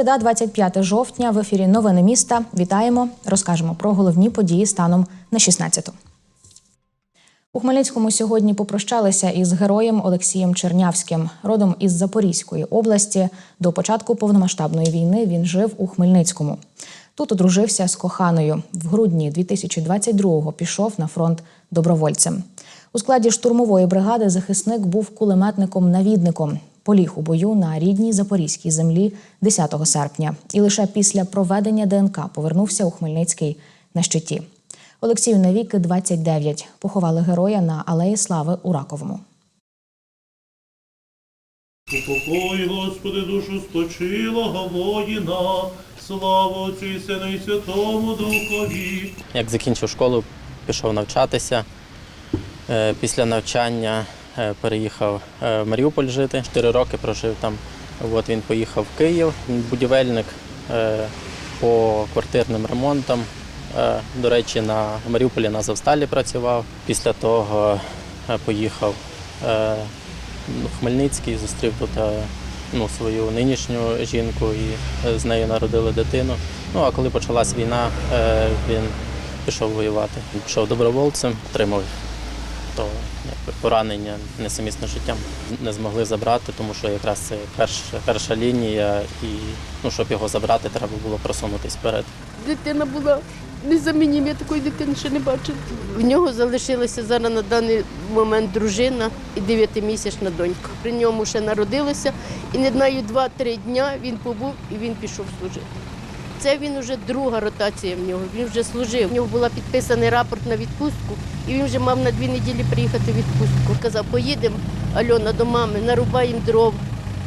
Середа, 25 жовтня. В ефірі Новини міста. Вітаємо. Розкажемо про головні події станом на 16-ту. У Хмельницькому сьогодні попрощалися із героєм Олексієм Чернявським. Родом із Запорізької області. До початку повномасштабної війни він жив у Хмельницькому. Тут одружився з коханою. В грудні 2022-го пішов на фронт добровольцем. У складі штурмової бригади захисник був кулеметником-навідником. Поліг у бою на рідній запорізькій землі 10 серпня. І лише після проведення ДНК повернувся у Хмельницький на щиті. Олексію навіки 29. Поховали героя на Алеї Слави у Раковому. Упокой, Господи, душу спочилого воїна, слава Отцю і Сину і Святому Духові. Як закінчив школу, пішов навчатися. Е, Після навчання переїхав е, в Маріуполь жити. Чотири роки прожив там. От він поїхав в Київ, будівельник е, по квартирним ремонтам. Е, До речі, на Маріуполі на Завсталі працював. Після того е, поїхав е, в Хмельницький, зустрів тут е, ну, свою нинішню жінку і е, з нею народили дитину. Ну а коли почалась війна, е, він пішов воювати. Пішов добровольцем, отримав то якби, поранення несумісне з життям. Не змогли забрати, тому що якраз це перша, перша лінія, і ну, щоб його забрати, треба було просунутись вперед. Дитина була незамініма, я такої дитини ще не бачила. В нього залишилася зараз на даний момент дружина і дев'ятимісячна донька. При ньому ще народилося, і не знаю, два-три дня він побув і він пішов служити. Це він вже друга ротація в нього. Він вже служив. В нього була підписаний рапорт на відпустку, і він вже мав на дві неділі приїхати в відпустку. Казав, поїдемо Альона до мами, нарубаємо дров,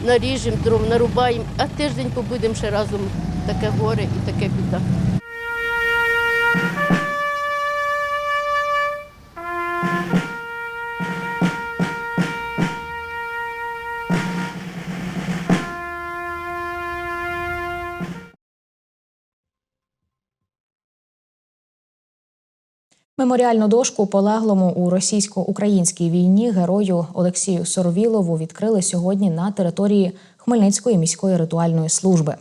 наріжемо дров, нарубаємо, а тиждень побудемо ще разом. Таке горе і таке біда. Меморіальну дошку полеглому у російсько-українській війні герою Олексію Соровілову відкрили сьогодні на території Хмельницької міської ритуальної служби.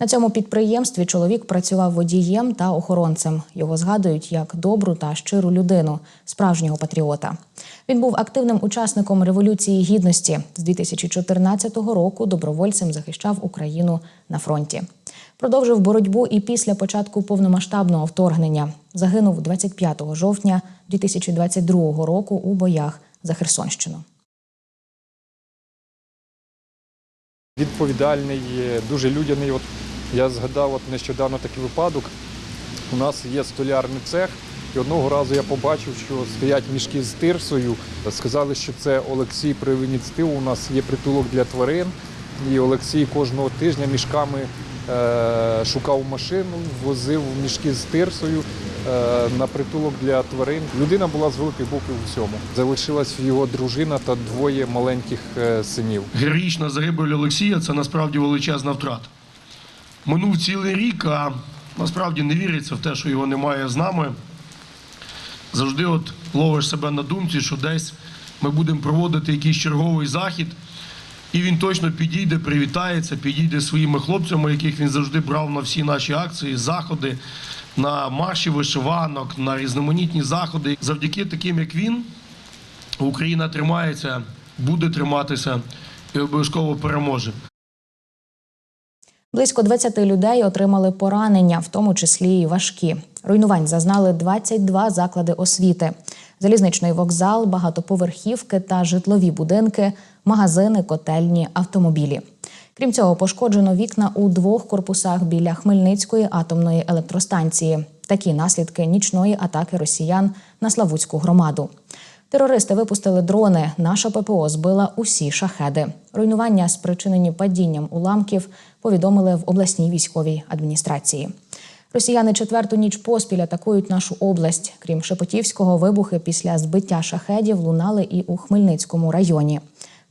На цьому підприємстві чоловік працював водієм та охоронцем. Його згадують як добру та щиру людину, справжнього патріота. Він був активним учасником революції гідності. З 2014 року добровольцем захищав Україну на фронті. Продовжив боротьбу і після початку повномасштабного вторгнення. Загинув 25 жовтня 2022 року у боях за Херсонщину. відповідальний, е, дуже людяний. От я згадав от нещодавно такий випадок. У нас є столярний цех, і одного разу я побачив, що стоять мішки з тирсою. Сказали, що це Олексій проявив. У нас є притулок для тварин, і Олексій кожного тижня мішками шукав машину, возив мішки з тирсою е, на притулок для тварин. Людина була з великої букви у всьому. Залишилась його дружина та двоє маленьких е, синів. Героїчна загибель Олексія це насправді величезна втрата. Минув цілий рік, а насправді не віриться в те, що його немає з нами. Завжди от ловиш себе на думці, що десь ми будемо проводити якийсь черговий захід, і він точно підійде, привітається, підійде своїми хлопцями, яких він завжди брав на всі наші акції, заходи, на марші вишиванок, на різноманітні заходи. Завдяки таким, як він, Україна тримається, буде триматися і обов'язково переможе. Близько 20 людей отримали поранення, в тому числі і важкі. Руйнувань зазнали 22 заклади освіти: залізничний вокзал, багатоповерхівки та житлові будинки, магазини, котельні, автомобілі. Крім цього, пошкоджено вікна у двох корпусах біля Хмельницької атомної електростанції. Такі наслідки нічної атаки росіян на Славутську громаду. Терористи випустили дрони. Наша ППО збила усі шахеди. Руйнування, спричинені падінням уламків, повідомили в обласній військовій адміністрації. Росіяни четверту ніч поспіль атакують нашу область. Крім Шепетівського, вибухи після збиття шахедів лунали і у Хмельницькому районі.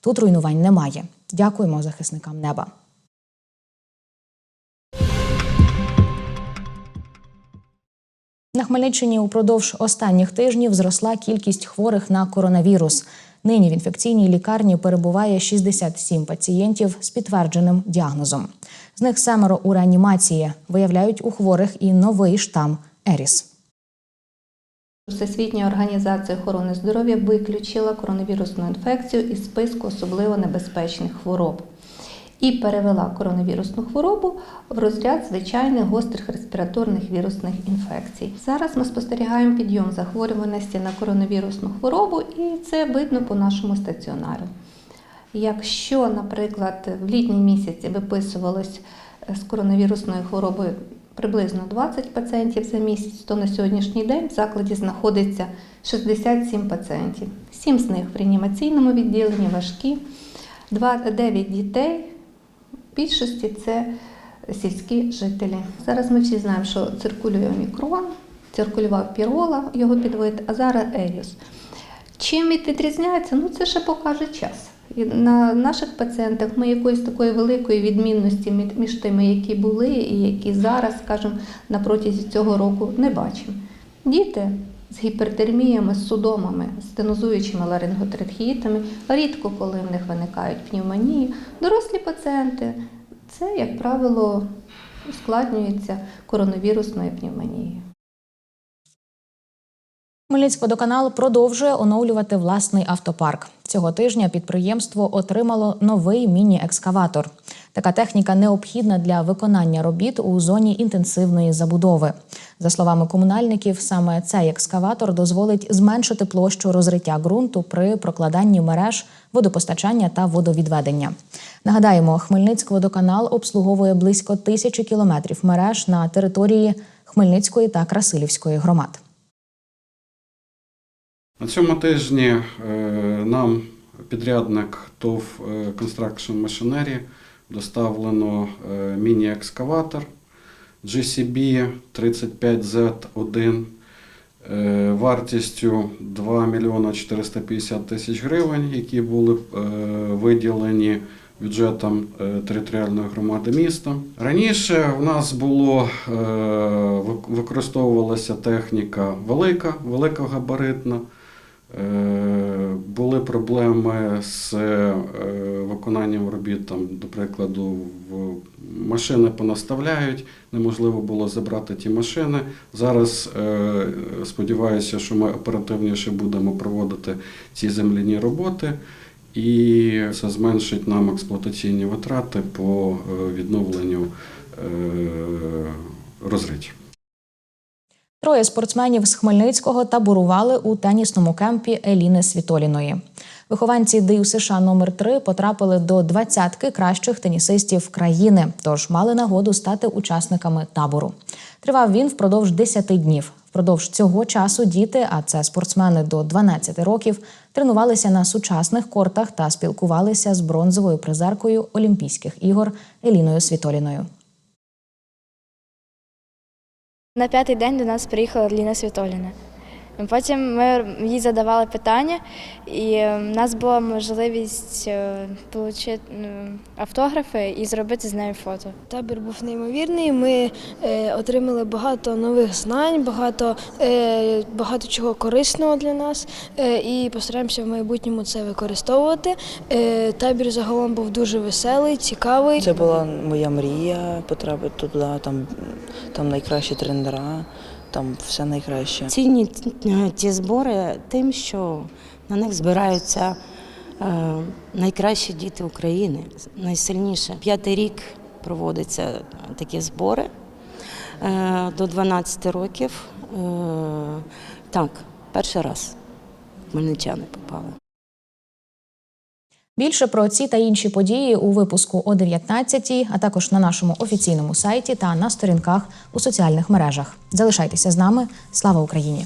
Тут руйнувань немає. Дякуємо захисникам неба. На Хмельниччині упродовж останніх тижнів зросла кількість хворих на коронавірус. Нині в інфекційній лікарні перебуває 67 пацієнтів з підтвердженим діагнозом. З них семеро у реанімації. Виявляють у хворих і новий штам Еріс. Всесвітня організація охорони здоров'я виключила коронавірусну інфекцію із списку особливо небезпечних хвороб і перевела коронавірусну хворобу в розряд звичайних гострих респіраторних вірусних інфекцій. Зараз ми спостерігаємо підйом захворюваності на коронавірусну хворобу, і це видно по нашому стаціонару. Якщо, наприклад, в літні місяці виписувалось е, з коронавірусною хворобою приблизно 20 пацієнтів за місяць, то на сьогоднішній день в закладі знаходиться 67 пацієнтів. Сім з них в реанімаційному відділенні важкі, 9 дітей, більшості це сільські жителі. Зараз ми всі знаємо, що циркулює омікрон, циркулював пірола, його підвид, а зараз еріус. Чим відрізняється? Ну це ще покаже час. На наших пацієнтах ми якоїсь такої великої відмінності між тими, які були і які зараз, скажімо, на протязі цього року не бачимо. Діти з гіпертерміями, з судомами, з стенозуючими ларинготрахеїтами, рідко коли в них виникають пневмонії. Дорослі пацієнти це, як правило, ускладнюється коронавірусною пневмонією. Хмельницькводоканал продовжує оновлювати власний автопарк. Цього тижня підприємство отримало новий міні-екскаватор. Така техніка необхідна для виконання робіт у зоні інтенсивної забудови. За словами комунальників, саме цей екскаватор дозволить зменшити площу розриття ґрунту при прокладанні мереж водопостачання та водовідведення. Нагадаємо, Хмельницькводоканал обслуговує близько тисячі кілометрів мереж на території Хмельницької та Красилівської громад. На цьому тижні е, нам підрядник ТОВ е, Construction Machinery доставлено е, міні-екскаватор GCB 35Z1 е, вартістю 2 мільйона 450 тисяч гривень, які були виділені бюджетом територіальної громади міста. Раніше в нас було використовувалася техніка велика, великогабаритна. Е, Були проблеми з е, виконанням робіт, там, до прикладу, машини понаставляють, неможливо було забрати ті машини. Зараз е, сподіваюся, що ми оперативніше будемо проводити ці земляні роботи, і це зменшить нам експлуатаційні витрати по відновленню розриття. Троє спортсменів з Хмельницького таборували у тенісному кемпі Еліни Світоліної. Вихованці ДЮ США номер 3 потрапили до двадцятки кращих тенісистів країни, тож мали нагоду стати учасниками табору. Тривав він впродовж 10 днів. Впродовж цього часу діти, а це спортсмени до 12 років, тренувалися на сучасних кортах та спілкувалися з бронзовою призеркою Олімпійських ігор Еліною Світоліною. На п'ятий день до нас приїхала Ліна Світоліна. Потім ми їй задавали питання, і е, в нас була можливість отримати автографи і зробити з нею фото. Табір був неймовірний. Ми е, отримали багато нових знань, багато, е, багато чого корисного для нас е, і постараємося в майбутньому це використовувати. Е, табір загалом був дуже веселий, цікавий. Це була моя мрія потрапити туди, там, там найкращі тренера, там все найкраще. Цінні ті збори тим, що на них збираються е, найкращі діти України, найсильніше. П'ятий рік проводяться такі збори е, до 12 років. Е, так, перший раз хмельничани попали. Більше про ці та інші події у випуску о 19 а також на нашому офіційному сайті та на сторінках у соціальних мережах. Залишайтеся з нами. Слава Україні!